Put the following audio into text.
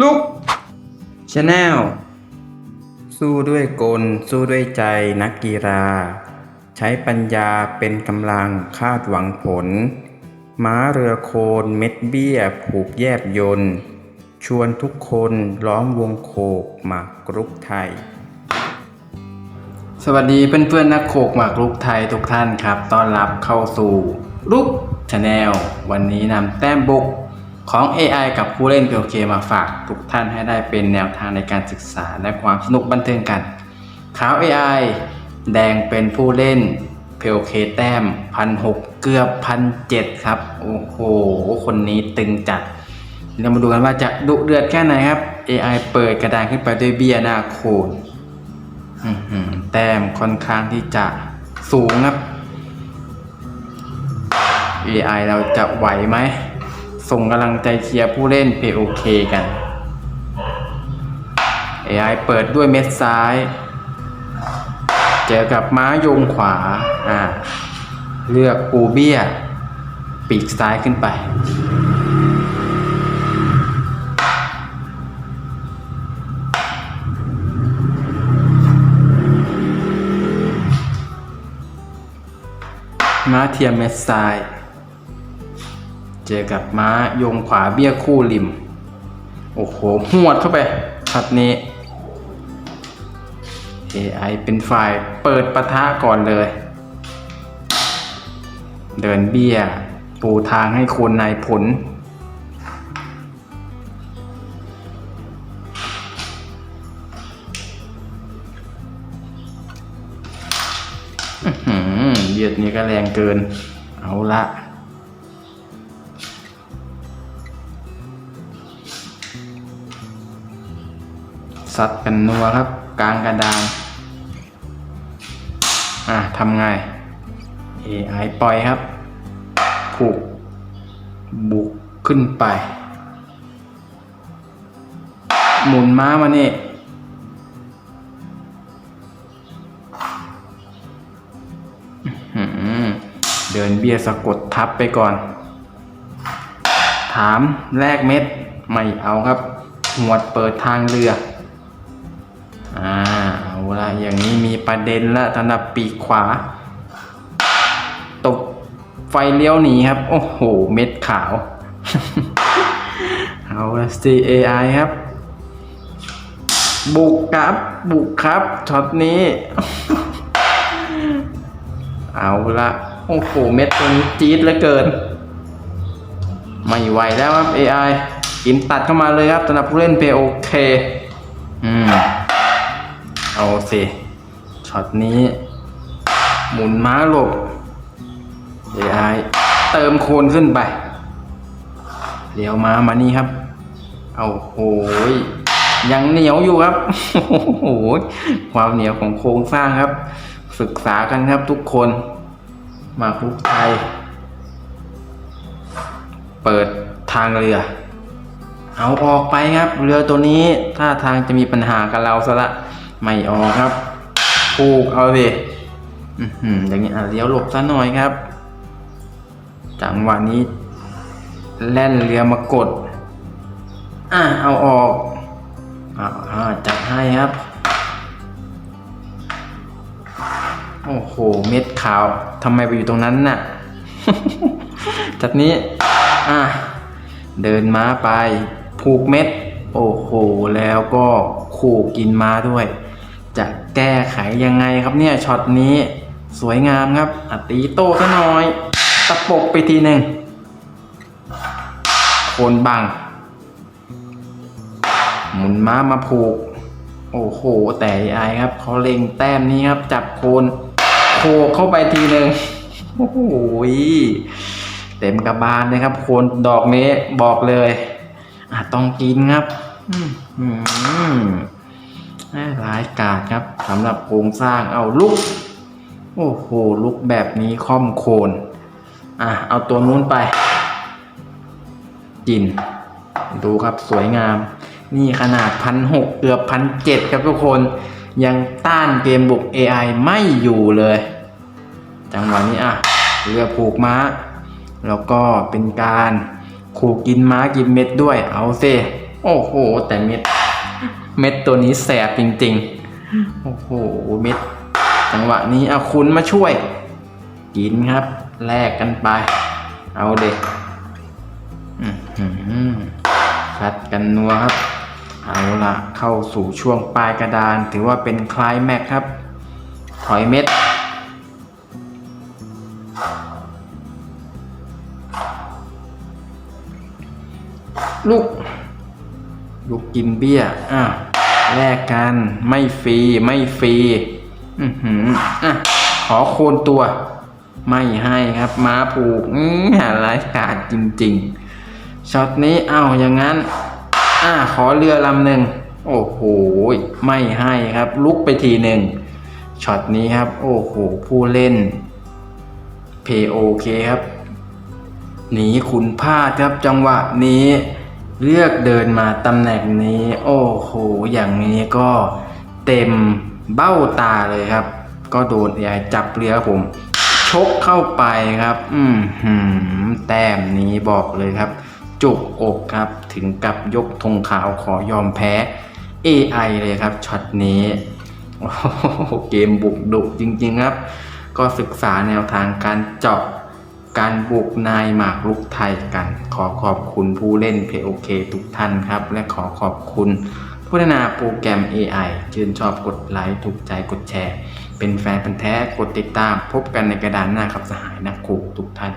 ลุกชาแนลสู้ด้วยกล สู้ด้วยใจนักกีฬา ใช้ปัญญาเป็นกำลังคาดหวังผล ม้าเรือโคนเม็ดเบี้ย ผูกแยบยนต์ชวนทุกคนล้อมวงโคกหมากรุกไทย สวัสดีเพื่อนๆนักโขกหมากรุกไทยทุกท่านครับ ต้อนรับเข้าสู่รุกชาแนลวันนี้นำแต้มบุก ของ AI กับผู้เล่น POK มาฝากทุกท่านให้ได้เป็นแนวทางในการศึกษาและความสนุกบันเทิงกันขาว AI แดงเป็นผู้เล่น POK แต้มพันหกเกือบพันเจ็ดครับ โอ้โห คนนี้ตึงจัด เรามาดูกันว่าจะดุเดือดแค่ไหนครับ AI เปิดกระดานขึ้นไปด้วยเบียนาโคนแต้มค่อนข้างที่จะสูงครับ AI เราจะไหวไหม ส่งกำลังใจเชียร์ผู้เล่น POK กัน AI เปิดด้วยเม็ดซ้าย เจอกับม้าโยงขวาอ่าเลือกปูเบี้ย ปีกซ้ายขึ้นไป ม้าเทียมเม็ดซ้าย เจอกับม้าโยงขวาเบี้ยคู่ริม โอ้โหหวดเข้าไปช็อตนี้ AI เป็นฝ่ายเปิดปะทะก่อนเลย เดินเบี้ย ปูทางให้คนนายผล เบียดนี้ก็แรงเกิน เอาละ สัดกันนัวครับ กลางกระดาน อะทำไง AI ปล่อยครับ ผูก บุกขึ้นไป หมุนม้ามานี่เดินเบียสะกดทับไปก่อน ถามแลกเม็ด ไม่เอาครับ หมวดเปิดทางเรือ ละอย่างนี้มีประเด็นละสำหรับปีกขวา ตกไฟเลี้ยวหนีครับ โอ้โห เม็ดขาว เอาละ CAI ครับ บุกครับ บุกครับช็อตนี้ เอาละโอ้โห เม็ดตัวนี้จี๊ดเหลือเกิน ไม่ไหวแล้วครับ AI กินตัดเข้ามาเลยครับสำหรับผู้เล่น POK อืม เอาสิช็อตนี้ หมุนม้าหลบ AI เติมโคนขึ้นไปเลี้ยวม้ามานี่ครับ เอาโหยยังเหนียวอยู่ครับโอ้โหความเหนียวของโครงสร้างครับ ศึกษากันครับทุกคน มาคุกไทย เปิดทางเรือ เอาออกไปครับ เรือตัวนี้ท่าทางจะมีปัญหากับเราซะละ ไม่ออกครับผูกเอาสิอย่างนี้อะเลี้ยวหลบซะหน่อยครับ จังหวะนี้ แล่นเรือมากด อะเอาออกอ่าอ่าจัดให้ครับ โอ้โห เม็ดขาวทำไมไปอยู่ตรงนั้นน่ะจากนี้ อะเดินม้าไป ผูกเม็ด โอ้โห แล้วก็ขู่กินม้าด้วย จะแก้ไขยังไงครับเนี่ยช็อตนี้สวยงามครับอตีโต้ซะหน่อย ตะปกไปทีหนึ่งโคนบัง หมุนม้ามาผูก โอ้โห แต่ไอครับเขาเล็งแต้มนี้ครับ จับโคนโคเข้าไปทีหนึ่งโอ้โหเต็มกระบาลเลยครับ โคนดอกนี้บอกเลยอะต้องกินครับ อืม น่าร้ายกาจครับสำหรับโครงสร้างเอาลุก โอ้โหลุกแบบนี้ค่อมโคนอะเอาตัวนู้นไปกิน ดูครับสวยงาม นี่ขนาดพันหกเกือบพันเจ็ดครับทุกคน ยังต้านเกมบุก AI ไม่อยู่เลย จังหวะนี้อะเรือผูกม้า แล้วก็เป็นการขู่กินม้ากินเม็ดด้วยเอาเซโอ้โห แต่เม็ด เม็ดตัวนี้แสบจริงๆ โอ้โห เม็ด จังหวะนี้เอาคุณมาช่วย กินครับ แลกกันไป เอาเด็กชัดกันนัวครับ เอาละเข้าสู่ช่วงปลายกระดาน ถือว่าเป็นคลายแม็กครับ ถอยเม็ดลูก ลูกกินเบี้ยอะแลกกันไม่ฟรีไม่ฟรีอือหืออะขอโคนตัว ไม่ให้ครับม้าผูกอือหาร้ายกาจจริง ๆช็อตนี้เอ้าอย่างนั้น อะขอเรือลำหนึ่งโอ้โหไม่ให้ครับ ลุกไปทีหนึ่งช็อตนี้ครับ โอ้โหผู้เล่นเพโอเคครับหนีขุนพลาดครับจังหวะนี้ เลือกเดินมาตำแหน่งนี้ โอ้โห อย่างนี้ก็เต็มเบ้าตาเลยครับ ก็โดนยายจับเรือผม ชกเข้าไปครับ อืมหืมแต้มนี้บอกเลยครับ จุกอกครับถึงกับยกธงขาวขอยอมแพ้ AI เลยครับช็อตนี้โอ้โหเกมบุกดุจริงๆครับ ก็ศึกษาแนวทางการเจาะ การบุกนายหมากรุกไทยกัน ขอขอบคุณผู้เล่นเพโอเคทุกท่านครับ และขอขอบคุณพัฒนาโปรแกรม AI ชื่นชอบกดไลค์ถูกใจกดแชร์ เป็นแฟนพันธ์แท้กดติดตามพบกันในกระดานหน้าครับสหายนักขู่ทุกท่าน